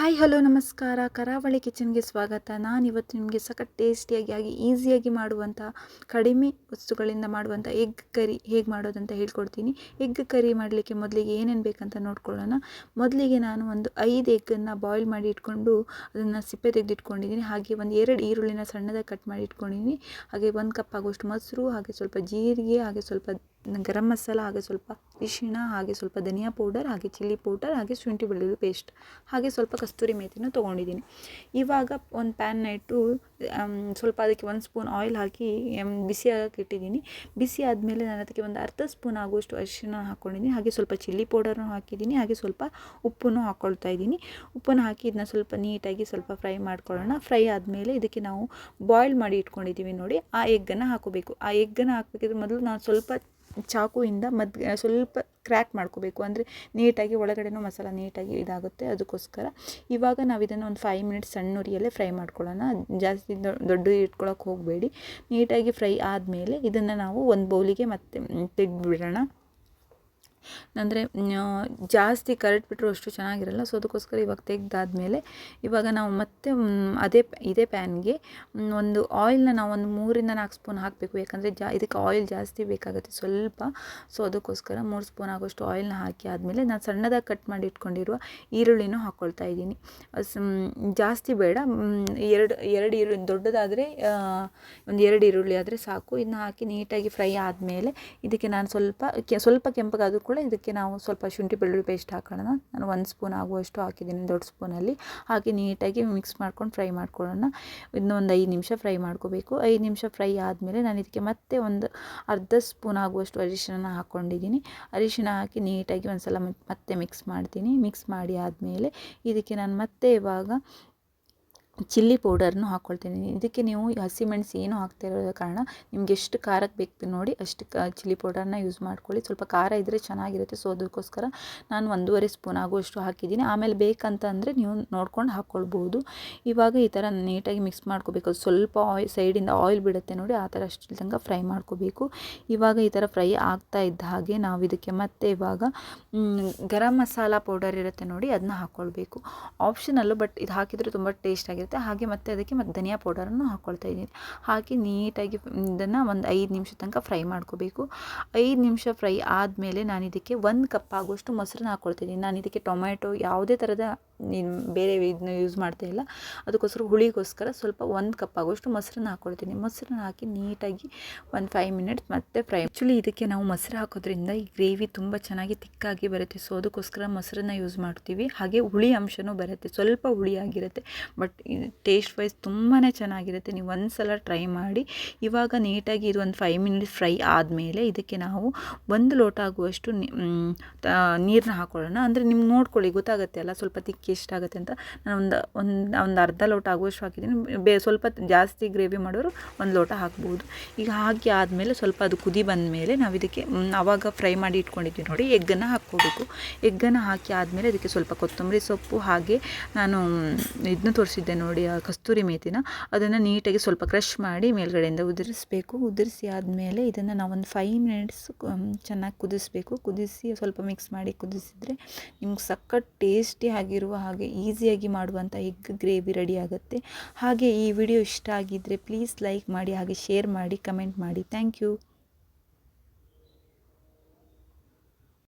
Hi, hello, ನಮಸ್ಕಾರ. ಕರಾವಳಿ ಕಿಚನ್ಗೆ ಸ್ವಾಗತ. ನಾನು ಇವತ್ತು ನಿಮಗೆ ಸಖತ್ ಟೇಸ್ಟಿಯಾಗಿ, ಆಗಿ, ಈಸಿಯಾಗಿ ಮಾಡುವಂಥ ಕಡಿಮೆ ವಸ್ತುಗಳಿಂದ ಮಾಡುವಂಥ ಎಗ್ ಕರಿ ಹೇಗೆ ಮಾಡೋದಂತ ಹೇಳ್ಕೊಡ್ತೀನಿ. ಎಗ್ ಕರಿ ಮಾಡಲಿಕ್ಕೆ ಮೊದಲಿಗೆ ಏನೇನು ಬೇಕಂತ ನೋಡ್ಕೊಳ್ಳೋಣ. ಮೊದಲಿಗೆ ನಾನು ಒಂದು ಐದು ಎಗ್ಗನ್ನು ಬಾಯ್ಲ್ ಮಾಡಿ ಇಟ್ಕೊಂಡು ಅದನ್ನು ಸಿಪ್ಪೆ ತೆಗೆದಿಟ್ಕೊಂಡಿದ್ದೀನಿ. ಹಾಗೆ ಒಂದು ಎರಡು ಈರುಳ್ಳಿನ ಸಣ್ಣದಾಗಿ ಕಟ್ ಮಾಡಿ ಇಟ್ಕೊಂಡಿದ್ದೀನಿ. ಹಾಗೆ ಒಂದು ಕಪ್ ಆಗುವಷ್ಟು ಮೊಸರು, ಹಾಗೆ ಸ್ವಲ್ಪ ಜೀರಿಗೆ, ಹಾಗೆ ಸ್ವಲ್ಪ ಗರಂ ಮಸಾಲ, ಹಾಗೆ ಸ್ವಲ್ಪ ಅರಿಶಿಣ ಹಾಗೆ ಸ್ವಲ್ಪ ಧನಿಯಾ ಪೌಡರ್ ಹಾಗೆ ಚಿಲ್ಲಿ ಪೌಡರ್ ಹಾಗೆ ಶುಂಠಿ ಬೆಳ್ಳುಳ್ಳಿ ಪೇಸ್ಟ್ ಹಾಗೆ ಸ್ವಲ್ಪ ಕಸ್ತೂರಿ ಮೇಥಿನ ತೊಗೊಂಡಿದ್ದೀನಿ. ಇವಾಗ ಒಂದು ಪ್ಯಾನ್ನ ಇಟ್ಟು ಸ್ವಲ್ಪ ಅದಕ್ಕೆ ಒಂದು ಸ್ಪೂನ್ ಆಯಿಲ್ ಹಾಕಿ ಬಿಸಿ ಆಗಕ್ಕೆ ಇಟ್ಟಿದ್ದೀನಿ. ಬಿಸಿ ಆದಮೇಲೆ ನಾನು ಅದಕ್ಕೆ ಒಂದು ಅರ್ಧ ಸ್ಪೂನ್ ಆಗುವಷ್ಟು ಅರಿಶಿಣ ಹಾಕ್ಕೊಂಡಿದ್ದೀನಿ ಹಾಗೆ ಸ್ವಲ್ಪ ಚಿಲ್ಲಿ ಪೌಡರ್ನು ಹಾಕಿದ್ದೀನಿ. ಹಾಗೆ ಸ್ವಲ್ಪ ಉಪ್ಪನ್ನು ಹಾಕ್ಕೊಳ್ತಾ ಇದ್ದೀನಿ. ಉಪ್ಪನ್ನು ಹಾಕಿ ಇದನ್ನ ಸ್ವಲ್ಪ ನೀಟಾಗಿ ಸ್ವಲ್ಪ ಫ್ರೈ ಮಾಡ್ಕೊಳ್ಳೋಣ. ಫ್ರೈ ಆದಮೇಲೆ ಇದಕ್ಕೆ ನಾವು ಬಾಯ್ಲ್ ಮಾಡಿ ಇಟ್ಕೊಂಡಿದ್ದೀವಿ ನೋಡಿ, ಆ ಎಗ್ಗನ್ನು ಹಾಕೋಬೇಕು. ಆ ಎಗ್ಗನ್ನು ಹಾಕಬೇಕಿದ್ರೆ ಮೊದಲು ನಾನು ಸ್ವಲ್ಪ ಚಾಕುವಿಂದ ಮದ್, ಸ್ವಲ್ಪ ಕ್ರ್ಯಾಕ್ ಮಾಡ್ಕೋಬೇಕು. ಅಂದರೆ ನೀಟಾಗಿ ಒಳಗಡೆನೂ ಮಸಾಲ ನೀಟಾಗಿ ಇದಾಗುತ್ತೆ. ಅದಕ್ಕೋಸ್ಕರ ಇವಾಗ ನಾವು ಇದನ್ನು ಒಂದು ಫೈವ್ ಮಿನಿಟ್ಸ್ ಸಣ್ಣ ಉರಿಯಲ್ಲೇ ಫ್ರೈ ಮಾಡ್ಕೊಳ್ಳೋಣ. ಜಾಸ್ತಿ ದೊಡ್ಡ ಇಟ್ಕೊಳಕ್ಕೆ ಹೋಗಬೇಡಿ. ನೀಟಾಗಿ ಫ್ರೈ ಆದಮೇಲೆ ಇದನ್ನು ನಾವು ಒಂದು ಬೌಲಿಗೆ ಮತ್ತೆ ತೆಗೆದುಬಿಡೋಣ. ಅಂದರೆ ಜಾಸ್ತಿ ಕರಟ್ಬಿಟ್ರು ಅಷ್ಟು ಚೆನ್ನಾಗಿರಲ್ಲ. ಸೊ ಅದಕ್ಕೋಸ್ಕರ ಇವಾಗ ತೆಗೆದಾದ್ಮೇಲೆ ಇವಾಗ ನಾವು ಮತ್ತೆ ಅದೇ ಇದೇ ಪ್ಯಾನ್ಗೆ ಒಂದು ಆಯಿಲ್ನ ನಾವು ಒಂದು ಮೂರಿಂದ ನಾಲ್ಕು ಸ್ಪೂನ್ ಹಾಕಬೇಕು. ಯಾಕಂದರೆ ಜಾ, ಇದಕ್ಕೆ ಆಯಿಲ್ ಜಾಸ್ತಿ ಬೇಕಾಗುತ್ತೆ ಸ್ವಲ್ಪ. ಸೊ ಅದಕ್ಕೋಸ್ಕರ ಮೂರು ಸ್ಪೂನ್ ಆಗೋಷ್ಟು ಆಯಿಲ್ನ ಹಾಕಿ ಆದಮೇಲೆ ನಾನು ಸಣ್ಣದಾಗಿ ಕಟ್ ಮಾಡಿ ಇಟ್ಕೊಂಡಿರುವ ಈರುಳ್ಳಿನೂ ಹಾಕ್ಕೊಳ್ತಾ ಇದ್ದೀನಿ. ಜಾಸ್ತಿ ಬೇಡ. ಎರಡು ಎರಡು ಈರುಳ್ಳಿ ದೊಡ್ಡದಾದರೆ ಒಂದು ಎರಡು ಈರುಳ್ಳಿ ಆದರೆ ಸಾಕು. ಇದನ್ನ ಹಾಕಿ ನೀಟಾಗಿ ಫ್ರೈ ಆದಮೇಲೆ ಇದಕ್ಕೆ ನಾನು ಸ್ವಲ್ಪ ಸ್ವಲ್ಪ ಕೆಂಪಗಾದರೂ ಕೂಡ ಇದಕ್ಕೆ ನಾವು ಸ್ವಲ್ಪ ಶುಂಠಿ ಬೆಳ್ಳುಳ್ಳಿ ಪೇಸ್ಟ್ ಹಾಕೋಣ ನಾನು ಒಂದು ಸ್ಪೂನ್ ಆಗುವಷ್ಟು ಹಾಕಿದ್ದೀನಿ, ದೊಡ್ಡ ಸ್ಪೂನಲ್ಲಿ. ಹಾಕಿ ನೀಟಾಗಿ ಮಿಕ್ಸ್ ಮಾಡ್ಕೊಂಡು ಫ್ರೈ ಮಾಡ್ಕೊಳ್ಳೋಣ. ಇದನ್ನ ಒಂದು ಐದು ನಿಮಿಷ ಫ್ರೈ ಮಾಡ್ಕೋಬೇಕು. ಐದು ನಿಮಿಷ ಫ್ರೈ ಆದಮೇಲೆ ನಾನು ಇದಕ್ಕೆ ಮತ್ತೆ ಒಂದು ಅರ್ಧ ಸ್ಪೂನ್ ಆಗುವಷ್ಟು ಅರಿಶಿನ ಹಾಕ್ಕೊಂಡಿದ್ದೀನಿ. ಅರಿಶಿನ ಹಾಕಿ ನೀಟಾಗಿ ಒಂದು ಸಲ ಮತ್ತೆ ಮಿಕ್ಸ್ ಮಾಡ್ತೀನಿ. ಮಿಕ್ಸ್ ಮಾಡಿ ಆದಮೇಲೆ ಇದಕ್ಕೆ ನಾನು ಮತ್ತೆ ಇವಾಗ ಚಿಲ್ಲಿ ಪೌಡರ್ನು ಹಾಕ್ಕೊಳ್ತೀನಿ ಇದಕ್ಕೆ ನೀವು ಹಸಿಮೆಣಸು ಏನು ಹಾಕ್ತಾ ಕಾರಣ ನಿಮ್ಗೆ ಎಷ್ಟು ಖಾರಕ್ಕೆ ಬೇಕು ನೋಡಿ ಅಷ್ಟು ಕ ಚಿಲ್ಲಿ ಪೌಡರ್ನ ಯೂಸ್ ಮಾಡ್ಕೊಳ್ಳಿ. ಸ್ವಲ್ಪ ಖಾರ ಇದ್ದರೆ ಚೆನ್ನಾಗಿರುತ್ತೆ. ಸೊ, ಅದಕ್ಕೋಸ್ಕರ ನಾನು ಒಂದೂವರೆ ಸ್ಪೂನ್ ಆಗುವಷ್ಟು ಹಾಕಿದ್ದೀನಿ. ಆಮೇಲೆ ಬೇಕಂತ ಅಂದರೆ ನೀವು ನೋಡ್ಕೊಂಡು ಹಾಕ್ಕೊಳ್ಬೋದು ಇವಾಗ ಈ ಥರ ನೀಟಾಗಿ ಮಿಕ್ಸ್ ಮಾಡ್ಕೋಬೇಕು. ಸ್ವಲ್ಪ ಆಯಿಲ್ ಸೈಡಿಂದ ಆಯಿಲ್ ಬಿಡುತ್ತೆ ನೋಡಿ ಆ ಥರ ಅಷ್ಟು ತನಕ ಫ್ರೈ ಮಾಡ್ಕೋಬೇಕು. ಇವಾಗ ಈ ಥರ ಫ್ರೈ ಆಗ್ತಾ ಇದ್ದ ಹಾಗೆ ನಾವು ಇದಕ್ಕೆ ಮತ್ತೆ ಇವಾಗ ಗರಂ ಮಸಾಲ ಪೌಡರ್ ಇರುತ್ತೆ ನೋಡಿ ಅದನ್ನ ಹಾಕ್ಕೊಳ್ಬೇಕು ಆಪ್ಷನಲ್ಲು ಬಟ್ ಇದು ಹಾಕಿದರೆ ತುಂಬ ಟೇಸ್ಟ್ ಆಗಿರುತ್ತೆ. ಹಾಗೆ ಮತ್ತೆ ಅದಕ್ಕೆ ಮತ್ತೆ ಧನಿಯಾ ಪೌಡರನ್ನು ಹಾಕ್ಕೊಳ್ತಾ ಇದ್ದೀನಿ. ಹಾಕಿ ನೀಟಾಗಿ ಇದನ್ನು ಒಂದು ಐದು ನಿಮಿಷ ತನಕ ಫ್ರೈ ಮಾಡ್ಕೋಬೇಕು. ಐದು ನಿಮಿಷ ಫ್ರೈ ಆದಮೇಲೆ ನಾನು ಇದಕ್ಕೆ ಒಂದು ಕಪ್ ಆಗುವಷ್ಟು ಮೊಸರನ್ನ ಹಾಕ್ಕೊಳ್ತಿದ್ದೀನಿ ನಾನು ಇದಕ್ಕೆ ಟೊಮೆಟೊ ಯಾವುದೇ ಥರದ ನೀನು ಬೇರೆ ಇದನ್ನ ಯೂಸ್ ಮಾಡ್ತಾ ಇಲ್ಲ. ಅದಕ್ಕೋಸ್ಕರ ಹುಳಿಗೋಸ್ಕರ ಸ್ವಲ್ಪ ಒಂದು ಕಪ್ ಆಗೋಷ್ಟು ಮೊಸರನ್ನ ಹಾಕ್ಕೊಳ್ತೀನಿ ಮೊಸರನ್ನ ಹಾಕಿ ನೀಟಾಗಿ ಒಂದು ಫೈವ್ ಮಿನಿಟ್ಸ್ ಮತ್ತೆ ಫ್ರೈ ಆ್ಯಕ್ಚುಲಿ ಇದಕ್ಕೆ ನಾವು ಮೊಸರು ಹಾಕೋದ್ರಿಂದ ಈ ಗ್ರೇವಿ ತುಂಬ ಚೆನ್ನಾಗಿ ತಿಕ್ಕಾಗಿ ಬರುತ್ತೆ. ಸೊ ಅದಕ್ಕೋಸ್ಕರ ಮೊಸರನ್ನ ಯೂಸ್ ಮಾಡ್ತೀವಿ. ಹಾಗೆ ಹುಳಿ ಅಂಶನೂ ಬರುತ್ತೆ. ಸ್ವಲ್ಪ ಹುಳಿಯಾಗಿರುತ್ತೆ ಬಟ್ ಟೇಸ್ಟ್ ವೈಸ್ ತುಂಬಾ ಚೆನ್ನಾಗಿರುತ್ತೆ. ನೀವು ಒಂದು ಸಲ ಟ್ರೈ ಮಾಡಿ. ಇವಾಗ ನೀಟಾಗಿ ಇದು ಒಂದು ಫೈವ್ ಮಿನಿಟ್ಸ್ ಫ್ರೈ ಆದಮೇಲೆ ಇದಕ್ಕೆ ನಾವು ಒಂದು ಲೋಟ ಆಗುವಷ್ಟು ನೀರನ್ನ ಹಾಕ್ಕೊಳ್ಳೋಣ ಅಂದರೆ ನಿಮ್ಗೆ ನೋಡ್ಕೊಳ್ಳಿ, ಗೊತ್ತಾಗುತ್ತೆ ಅಲ್ಲ? ಸ್ವಲ್ಪ ತಿಕ್ಕಿ ಎಷ್ಟಾಗುತ್ತೆ ಅಂತ ನಾನು ಒಂದು ಒಂದು ಒಂದು ಅರ್ಧ ಲೋಟ ಆಗುವಷ್ಟು ಹಾಕಿದ್ದೀನಿ. ಬೇ, ಸ್ವಲ್ಪ ಜಾಸ್ತಿ ಗ್ರೇವಿ ಮಾಡೋರು ಒಂದು ಲೋಟ ಹಾಕ್ಬೋದು. ಈಗ ಹಾಕಿ ಆದಮೇಲೆ ಸ್ವಲ್ಪ ಅದು ಕುದಿ ಬಂದ ಮೇಲೆ ನಾವು ಇದಕ್ಕೆ ಆವಾಗ ಫ್ರೈ ಮಾಡಿ ಇಟ್ಕೊಂಡಿದ್ದೀವಿ ನೋಡಿ, ಎಗ್ಗನ್ನು ಹಾಕ್ಕೋಬೇಕು. ಎಗ್ಗನ್ನು ಹಾಕಿ ಆದಮೇಲೆ ಅದಕ್ಕೆ ಸ್ವಲ್ಪ ಕೊತ್ತಂಬರಿ ಸೊಪ್ಪು ಹಾಗೆ ನಾನು ಇದನ್ನ ತೋರಿಸಿದ್ದೆ ನೋಡಿ, ಆ ಕಸ್ತೂರಿ ಮೇತಿನ. ಅದನ್ನು ನೀಟಾಗಿ ಸ್ವಲ್ಪ ಕ್ರಷ್ ಮಾಡಿ ಮೇಲ್ಗಡೆಯಿಂದ ಉದುರಿಸಬೇಕು. ಉದುರಿಸಿ ಆದಮೇಲೆ ಇದನ್ನು ನಾವು ಒಂದು ಫೈವ್ ಮಿನಿಟ್ಸ್ ಚೆನ್ನಾಗಿ ಕುದಿಸ್ಬೇಕು. ಕುದಿಸಿ ಸ್ವಲ್ಪ ಮಿಕ್ಸ್ ಮಾಡಿ ಕುದಿಸಿದರೆ ನಿಮ್ಗೆ ಸಖತ್ ಟೇಸ್ಟಿ ಆಗಿರುವ ಹಾಗೆ ಈಸಿಯಾಗಿ ಮಾಡುವಂಥ ಎಗ್ ಗ್ರೇವಿ ರೆಡಿ ಆಗುತ್ತೆ. ಹಾಗೆ ಈ ವಿಡಿಯೋ ಇಷ್ಟ ಆಗಿದ್ದರೆ ಪ್ಲೀಸ್ ಲೈಕ್ ಮಾಡಿ ಹಾಗೆ ಶೇರ್ ಮಾಡಿ, ಕಮೆಂಟ್ ಮಾಡಿ. Thank you.